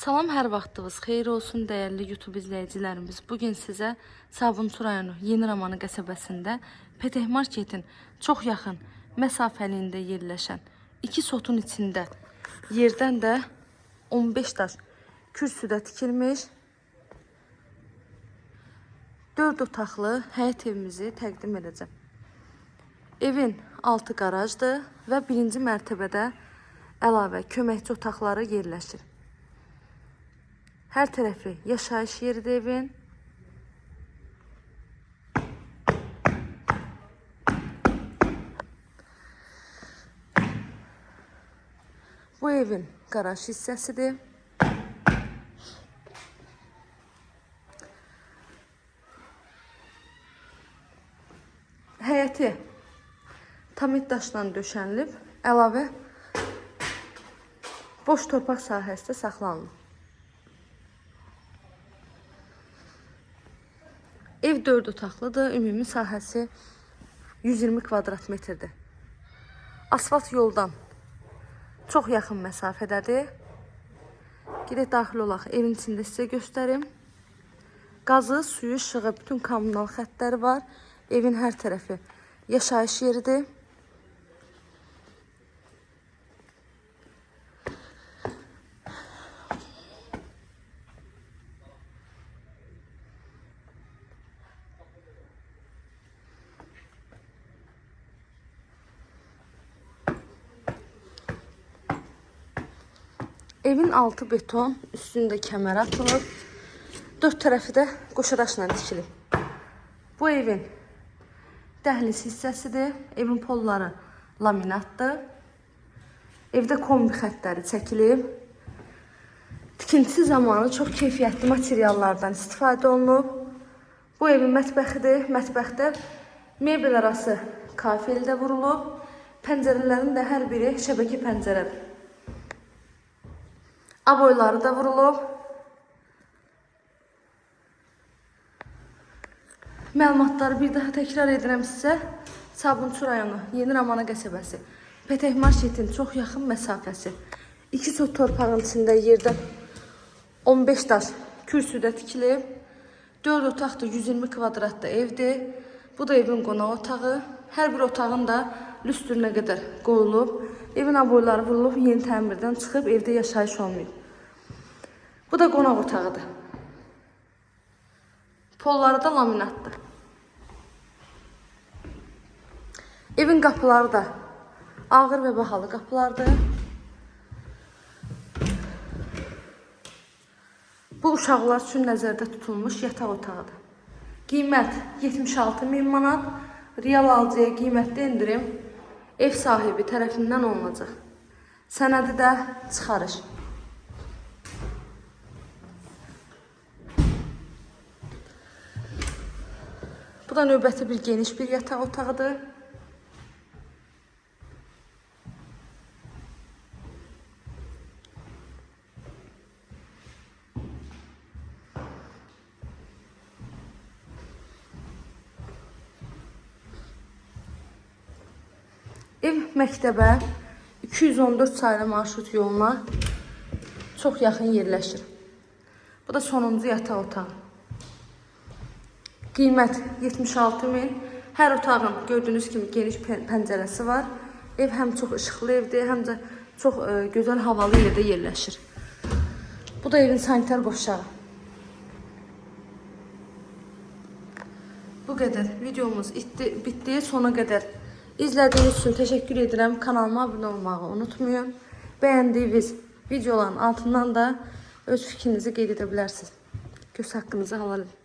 Salam, hər vaxtınız xeyir olsun dəyərli YouTube izləyicilərimiz. Bu gün sizə Sabunçu rayonu Yeni Romanı qəsəbəsində Peteh Marketin çox yaxın məsafəliyində yerləşən iki sotun içində yerdən də 15 daş kürsüdə tikilmiş 4 otaqlı həyət evimizi təqdim edəcəm. Evin altı qarajdır və birinci mərtəbədə əlavə köməkçi otaqları yerləşir. Hər tərəfi yaşayış yeridir evin. Bu evin qaraj hissəsidir. Həyəti tamit daşla döşənilib, əlavə boş torpaq sahəsində saxlanılıb. Ev 4 otaqlıdır. Ümumi sahəsi 120 kvadrat metrdir. Asfalt yoldan çox yaxın məsafədədir. Gedək daxil olaq. Evin içində sizə göstərim. Qazı, suyu, işığı, bütün kommunal xəttləri var. Evin hər tərəfi yaşayış yeridir. Evin altı beton, üstündə kəmər atılıb. Dörd tərəfi də qoşadaşla tikilib. Bu evin dəhliz hissəsidir. Evin polları laminatdır. Evdə kombi xəttləri çəkilib. Tikintisi zamanı çox keyfiyyətli materiallardan istifadə olunub. Bu evin mətbəxidir. Mətbəxdə mebel arası kafel də vurulub. Pəncərələrin də hər biri şəbəkə pəncərədir. Aboyları da vurulub. Məlumatları bir daha təkrar edirəm sizə. Sabunçu rayonu, Yeni Ramana qəsəbəsi. Peteh Marketin çox yaxın məsafəsi. İki sot torpağın içində yerdən 15 daş kürsüdə tikilib. 4 otaqdır, 120 kvadratlı evdir. Bu da evin qonaq otağı. Hər bir otağın da lüstrünə qədər qoyulub. Evin aboyları vurulub, yeni təmirdən çıxıb, evdə yaşayış olmayıb. Bu da qonaq otağıdır. Polları da laminatdır. Evin qapıları da ağır və bahalı qapılardır. Bu uşaqlar üçün nəzərdə tutulmuş yataq otağıdır. Qiymət 76 min manat. Real alıcıya qiymətli endirim ev sahibi tərəfindən olunacaq. Sənədi də çıxarış. Bu da növbəti bir geniş bir yataq otağıdır. Ev məktəbə 214 saylı marşrut yoluna çox yaxın yerləşir. Bu da sonuncu yataq otağı. Qiymət 76 min. Hər otağın gördüyünüz kimi geniş pən- pəncərəsi var. Ev həm çox işıqlı evdir, həm də çox e, gözəl havalı yerdə yerləşir. Bu da evin sanitar boşağı. Bu qədər videomuz itdi, bitdi. Sona qədər izlədiyiniz üçün təşəkkür edirəm. Kanalıma abunə olmağı unutmayın. Bəyəndiyiniz videoların altından da öz fikrinizi qeyd edə bilərsiniz. Göz haqqınızı halal edin.